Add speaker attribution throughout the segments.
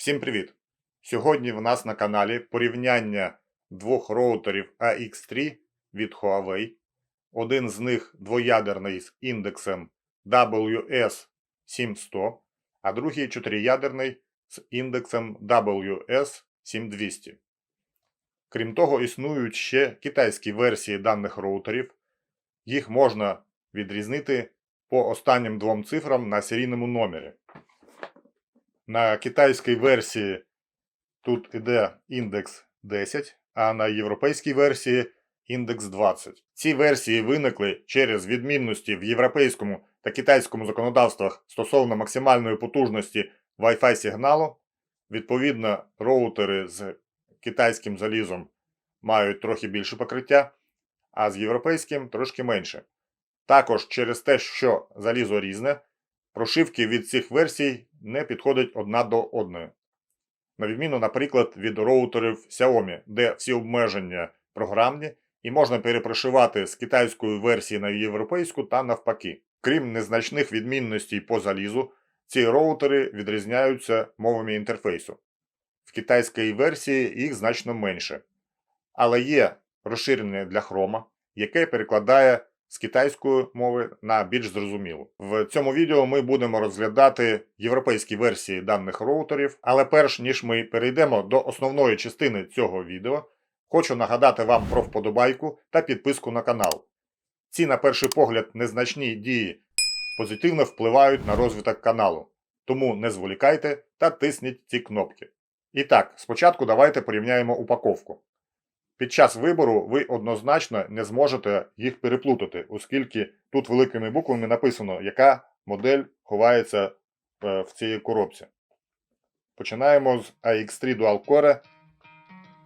Speaker 1: Всім привіт! Сьогодні в нас на каналі порівняння двох роутерів AX3 від Huawei. Один з них двоядерний з індексом WS7100, а другий чотириядерний з індексом WS7200. Крім того, існують ще китайські версії даних роутерів. Їх можна відрізнити по останнім двом цифрам на серійному номері. На китайській версії тут іде індекс 10, а на європейській версії індекс 20. Ці версії виникли через відмінності в європейському та китайському законодавствах стосовно максимальної потужності Wi-Fi сигналу. Відповідно, роутери з китайським залізом мають трохи більше покриття, а з європейським трошки менше. Також через те, що залізо різне, прошивки від цих версій не підходять одна до одної. На відміну, наприклад, від роутерів Xiaomi, де всі обмеження програмні і можна перепрошивати з китайської версії на європейську та навпаки. Крім незначних відмінностей по залізу, ці роутери відрізняються мовами інтерфейсу. В китайській версії їх значно менше. Але є розширення для хрома, яке перекладає з китайської мови на більш зрозумілу. В цьому відео ми будемо розглядати європейські версії даних роутерів, але перш ніж ми перейдемо до основної частини цього відео, хочу нагадати вам про вподобайку та підписку на канал. Ці, на перший погляд, незначні дії позитивно впливають на розвиток каналу, тому не зволікайте та тисніть ці кнопки. І так, спочатку давайте порівняємо упаковку. Під час вибору ви однозначно не зможете їх переплутати, оскільки тут великими буквами написано, яка модель ховається е, в цій коробці. Починаємо з AX3 Dual Core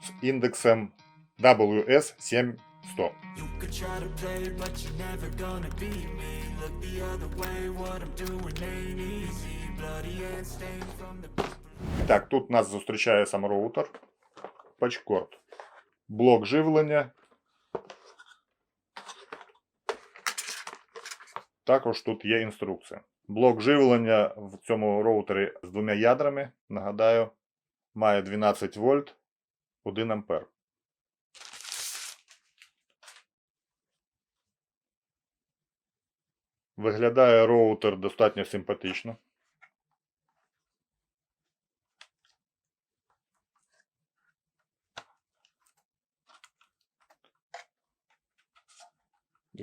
Speaker 1: з індексом WS7100.
Speaker 2: You could try to play, but you're never gonna beat me. Look the other way, what I'm doing ain't easy. Bloody hands stained from the
Speaker 1: І так, тут нас зустрічає сам роутер. Пачкорд. Блок живлення. Також тут є інструкція. Блок живлення в цьому роутері з двома ядрами, нагадаю, має 12 вольт 1 ампер. Виглядає роутер достатньо симпатично.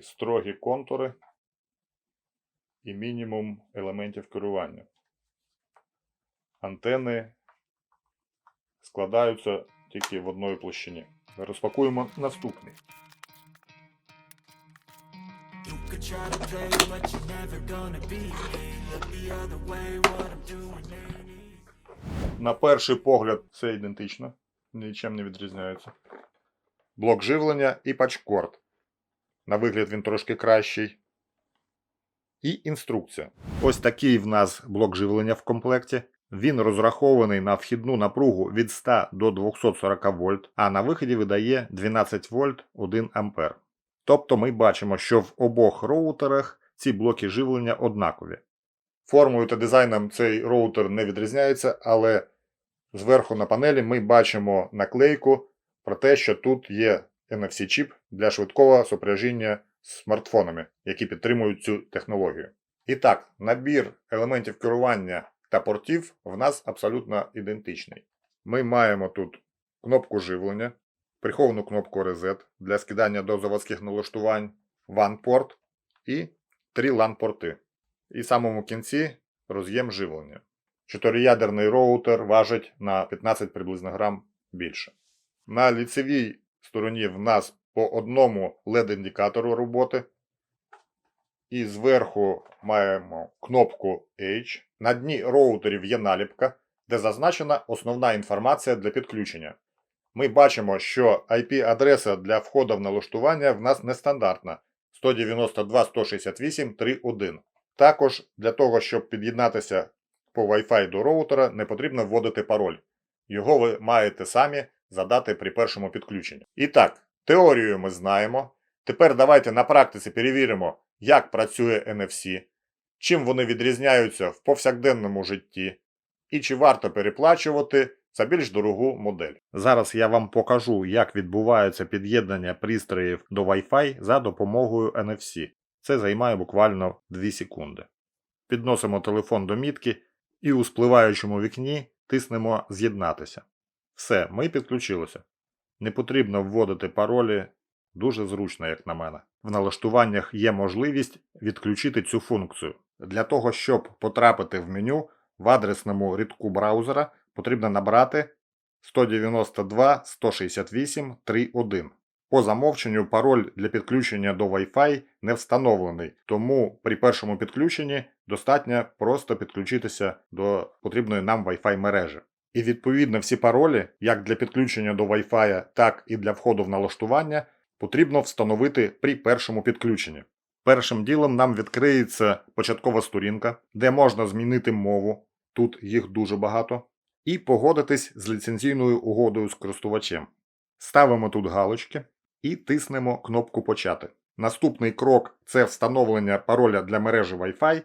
Speaker 1: Строгі контури і мінімум елементів керування. Антени складаються тільки в одної площині. Розпакуємо наступний. На перший погляд все ідентично, нічим не відрізняється. Блок живлення і пачкорд. На вигляд він трошки кращий. І інструкція. Ось такий в нас блок живлення в комплекті. Він розрахований на вхідну напругу від 100 до 240 вольт, а на виході видає 12 вольт 1 ампер. Тобто ми бачимо, що в обох роутерах ці блоки живлення однакові. Формою та дизайном цей роутер не відрізняється, але зверху на панелі ми бачимо наклейку про те, що тут є NFC-чіп для швидкого сопряжіння з смартфонами, які підтримують цю технологію. І так, набір елементів керування та портів в нас абсолютно ідентичний. Ми маємо тут кнопку живлення, приховану кнопку Reset для скидання до заводських налаштувань, WAN-порт і три LAN-порти. І в самому кінці роз'єм живлення. Чотириядерний роутер важить на 15 приблизно грам більше. На ліцевій стороні в нас по одному LED-індикатору роботи. І зверху маємо кнопку H. На дні роутерів є наліпка, де зазначена основна інформація для підключення. Ми бачимо, що IP-адреса для входу в налаштування в нас нестандартна 192.168.3.1. Також для того, щоб під'єднатися по Wi-Fi до роутера, не потрібно вводити пароль. Його ви маєте самі задати при першому підключенні. І так, теорію ми знаємо. Тепер давайте на практиці перевіримо, як працює NFC, чим вони відрізняються в повсякденному житті, і чи варто переплачувати за більш дорогу модель. Зараз я вам покажу, як відбувається під'єднання пристроїв до Wi-Fi за допомогою NFC. Це займає буквально 2 секунди. Підносимо телефон до мітки і у спливаючому вікні тиснемо З'єднатися. Все, ми підключилися. Не потрібно вводити паролі, дуже зручно, як на мене. В налаштуваннях є можливість відключити цю функцію. Для того, щоб потрапити в меню в адресному рядку браузера, потрібно набрати 192 168 31. По замовченню пароль для підключення до Wi-Fi не встановлений, тому при першому підключенні достатньо просто підключитися до потрібної нам Wi-Fi мережі. І відповідно всі паролі, як для підключення до Wi-Fi, так і для входу в налаштування, потрібно встановити при першому підключенні. Першим ділом нам відкриється початкова сторінка, де можна змінити мову, тут їх дуже багато, і погодитись з ліцензійною угодою з користувачем. Ставимо тут галочки і тиснемо кнопку Почати. Наступний крок це встановлення пароля для мережі Wi-Fi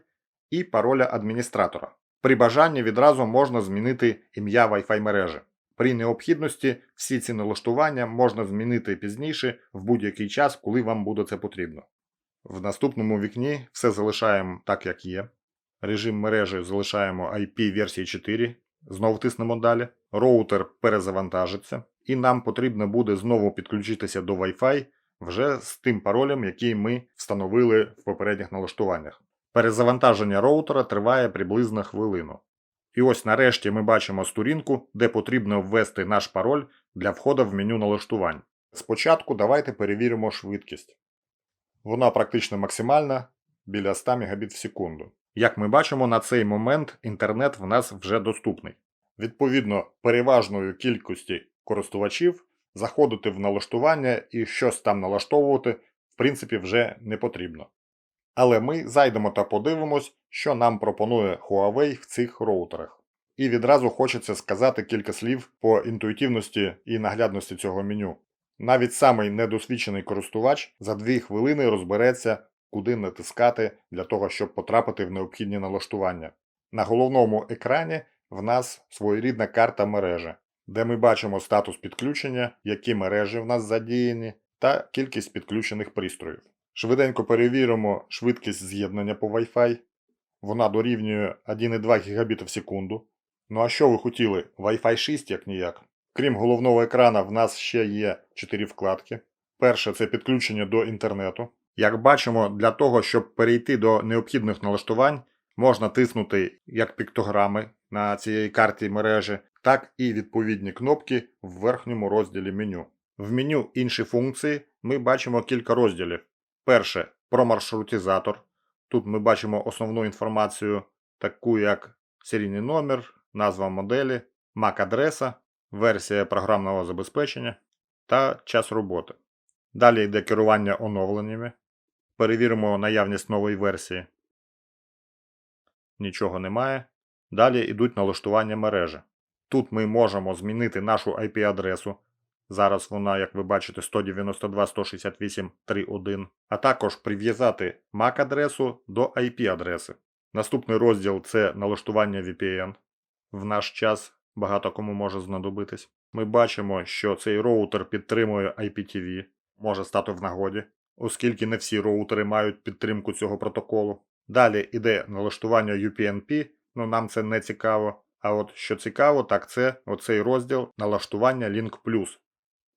Speaker 1: і пароля адміністратора. При бажанні відразу можна змінити ім'я Wi-Fi мережі. При необхідності всі ці налаштування можна змінити пізніше в будь-який час, коли вам буде це потрібно. В наступному вікні все залишаємо так, як є. Режим мережі залишаємо IP версії 4. Знову тиснемо далі. Роутер перезавантажиться, і нам потрібно буде знову підключитися до Wi-Fi вже з тим паролем, який ми встановили в попередніх налаштуваннях. Перезавантаження роутера триває приблизно хвилину. І ось нарешті ми бачимо сторінку, де потрібно ввести наш пароль для входу в меню налаштувань. Спочатку давайте перевіримо швидкість. Вона практично максимальна біля 100 Мбіт в секунду. Як ми бачимо, на цей момент інтернет в нас вже доступний. Відповідно, переважною кількості користувачів заходити в налаштування і щось там налаштовувати, в принципі, вже не потрібно. Але ми зайдемо та подивимось, що нам пропонує Huawei в цих роутерах. І відразу хочеться сказати кілька слів по інтуїтивності і наглядності цього меню. Навіть самий недосвідчений користувач за 2 хвилини розбереться, куди натискати для того, щоб потрапити в необхідні налаштування. На головному екрані в нас своєрідна карта мережі, де ми бачимо статус підключення, які мережі в нас задіяні, та кількість підключених пристроїв. Швиденько перевіримо швидкість з'єднання по Wi-Fi. Вона дорівнює 1,2 Гбіт в секунду. Ну а що ви хотіли? Wi-Fi 6 як ніяк. Крім головного екрана, в нас ще є 4 вкладки. Перше це підключення до інтернету. Як бачимо, для того, щоб перейти до необхідних налаштувань, можна тиснути як піктограми на цій карті мережі, так і відповідні кнопки в верхньому розділі меню. В меню інші функції ми бачимо кілька розділів. Перше про маршрутизатор. Тут ми бачимо основну інформацію, таку як серійний номер, назва моделі, MAC-адреса, версія програмного забезпечення та час роботи. Далі йде керування оновленнями. Перевіримо наявність нової версії. Нічого немає. Далі йдуть налаштування мережі. Тут ми можемо змінити нашу IP-адресу. Зараз вона, як ви бачите, 192.168.3.1, а також прив'язати MAC-адресу до IP-адреси. Наступний розділ це налаштування VPN. В наш час багато кому може знадобитись. Ми бачимо, що цей роутер підтримує IPTV, може стати в нагоді, оскільки не всі роутери мають підтримку цього протоколу. Далі йде налаштування UPnP, ну нам це не цікаво. А от що цікаво, так це оцей розділ налаштування Link.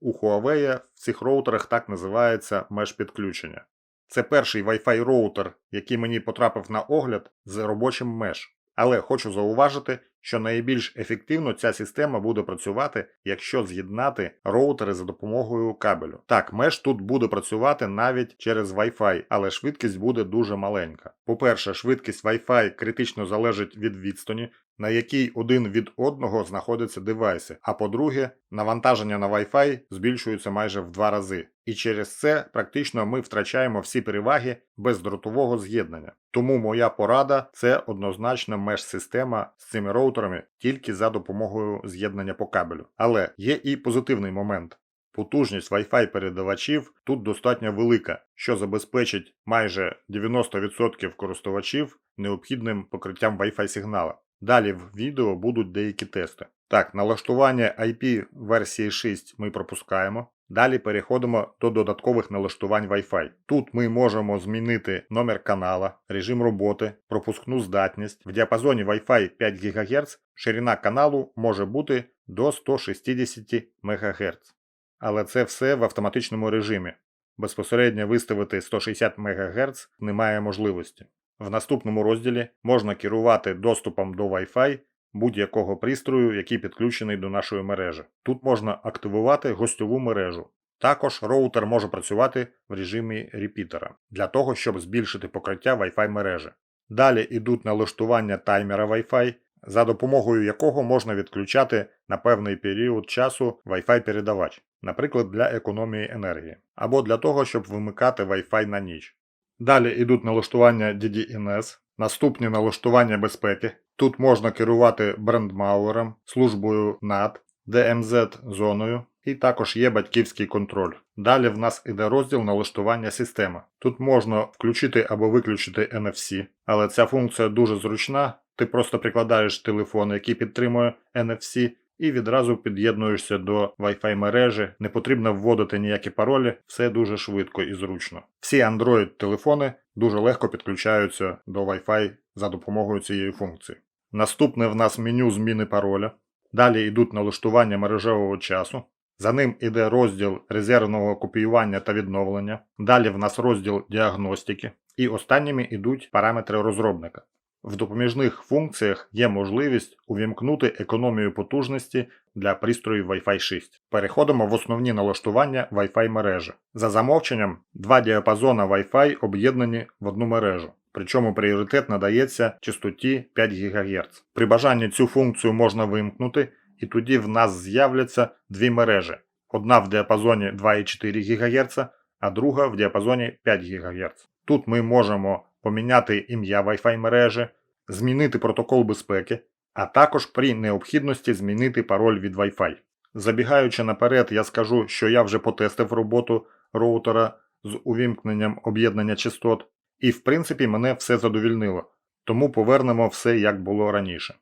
Speaker 1: У Huawei в цих роутерах так називається меж підключення. Це перший Wi-Fi роутер, який мені потрапив на огляд з робочим меж. Але хочу зауважити, що найбільш ефективно ця система буде працювати, якщо з'єднати роутери за допомогою кабелю. Так, меж тут буде працювати навіть через Wi-Fi, але швидкість буде дуже маленька. По-перше, швидкість Wi-Fi критично залежить від відстані, на якій один від одного знаходяться девайси. А по-друге, навантаження на Wi-Fi збільшується майже в два рази. І через це практично ми втрачаємо всі переваги бездротового з'єднання. Тому моя порада це однозначно меж-система з цими роутерами тільки за допомогою з'єднання по кабелю. Але є і позитивний момент. Потужність Wi-Fi передавачів тут достатньо велика, що забезпечить майже 90% користувачів необхідним покриттям Wi-Fi сигнала. Далі в відео будуть деякі тести. Так, налаштування IP версії 6 ми пропускаємо. Далі переходимо до додаткових налаштувань Wi-Fi. Тут ми можемо змінити номер канала, режим роботи, пропускну здатність. В діапазоні Wi-Fi 5 ГГц ширина каналу може бути до 160 МГц. Але це все в автоматичному режимі. Безпосередньо виставити 160 МГц немає можливості. В наступному розділі можна керувати доступом до Wi-Fi будь-якого пристрою, який підключений до нашої мережі. Тут можна активувати гостьову мережу. Також роутер може працювати в режимі репітера для того, щоб збільшити покриття Wi-Fi мережі. Далі йдуть налаштування таймера Wi-Fi, за допомогою якого можна відключати на певний період часу Wi-Fi передавач, наприклад, для економії енергії, або для того, щоб вимикати Wi-Fi на ніч. Далі йдуть налаштування DDNS, наступні налаштування безпеки. Тут можна керувати брендмауером, службою NAT, DMZ-зоною і також є батьківський контроль. Далі в нас іде розділ налаштування системи. Тут можна включити або виключити NFC, але ця функція дуже зручна. Ти просто прикладаєш телефон, який підтримує NFC, і відразу під'єднуєшся до Wi-Fi мережі, не потрібно вводити ніякі паролі, все дуже швидко і зручно. Всі Android-телефони дуже легко підключаються до Wi-Fi за допомогою цієї функції. Наступне в нас меню зміни пароля. Далі йдуть налаштування мережевого часу. За ним іде розділ резервного копіювання та відновлення. Далі в нас розділ діагностики. І останніми йдуть параметри розробника. В допоміжних функціях є можливість увімкнути економію потужності для пристроїв Wi-Fi 6. Переходимо в основні налаштування Wi-Fi мережі. За замовченням, два діапазона Wi-Fi об'єднані в одну мережу. Причому пріоритет надається частоті 5 ГГц. При бажанні цю функцію можна вимкнути, і тоді в нас з'являться дві мережі: одна в діапазоні 2,4 ГГц, а друга в діапазоні 5 ГГц. Тут ми можемо поміняти ім'я Wi-Fi мережі, змінити протокол безпеки, а також при необхідності змінити пароль від Wi-Fi. Забігаючи наперед, я скажу, що я вже потестив роботу роутера з увімкненням об'єднання частот, і в принципі мене все задовільнило, тому повернемо все як було раніше.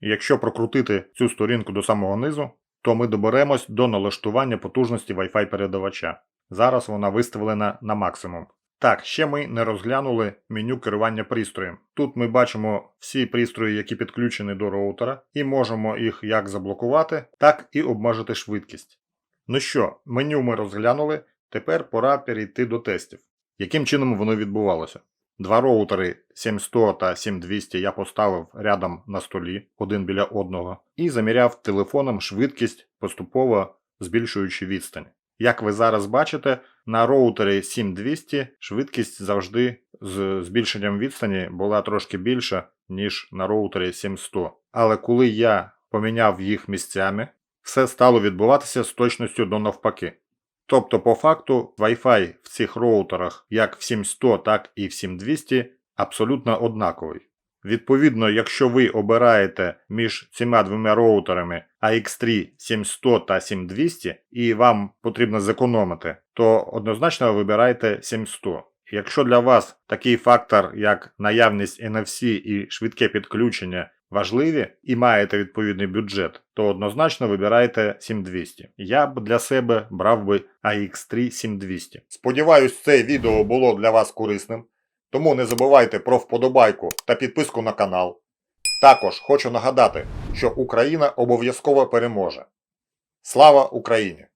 Speaker 1: Якщо прокрутити цю сторінку до самого низу, то ми доберемось до налаштування потужності Wi-Fi передавача. Зараз вона виставлена на максимум. Так, ще ми не розглянули меню керування пристроєм. Тут ми бачимо всі пристрої, які підключені до роутера, і можемо їх як заблокувати, так і обмежити швидкість. Ну що, меню ми розглянули, тепер пора перейти до тестів. Яким чином воно відбувалося? Два роутери 7100 та 7200 я поставив рядом на столі, один біля одного, і заміряв телефоном швидкість, поступово збільшуючи відстань. Як ви зараз бачите, на роутері 7200 швидкість завжди з збільшенням відстані була трошки більша, ніж на роутері 7100. Але коли я поміняв їх місцями, все стало відбуватися з точністю до навпаки. Тобто, по факту, Wi-Fi в цих роутерах як в 7100, так і в 7200 абсолютно однаковий. Відповідно, якщо ви обираєте між цими двома роутерами AX3 7100 та 7200 і вам потрібно зекономити, то однозначно вибирайте 7100. Якщо для вас такий фактор, як наявність NFC і швидке підключення, важливі і маєте відповідний бюджет, то однозначно вибирайте 7200. Я б для себе брав би AX3 7200. Сподіваюсь, це відео було для вас корисним. Тому не забувайте про вподобайку та підписку на канал. Також хочу нагадати, що Україна обов'язково переможе. Слава Україні!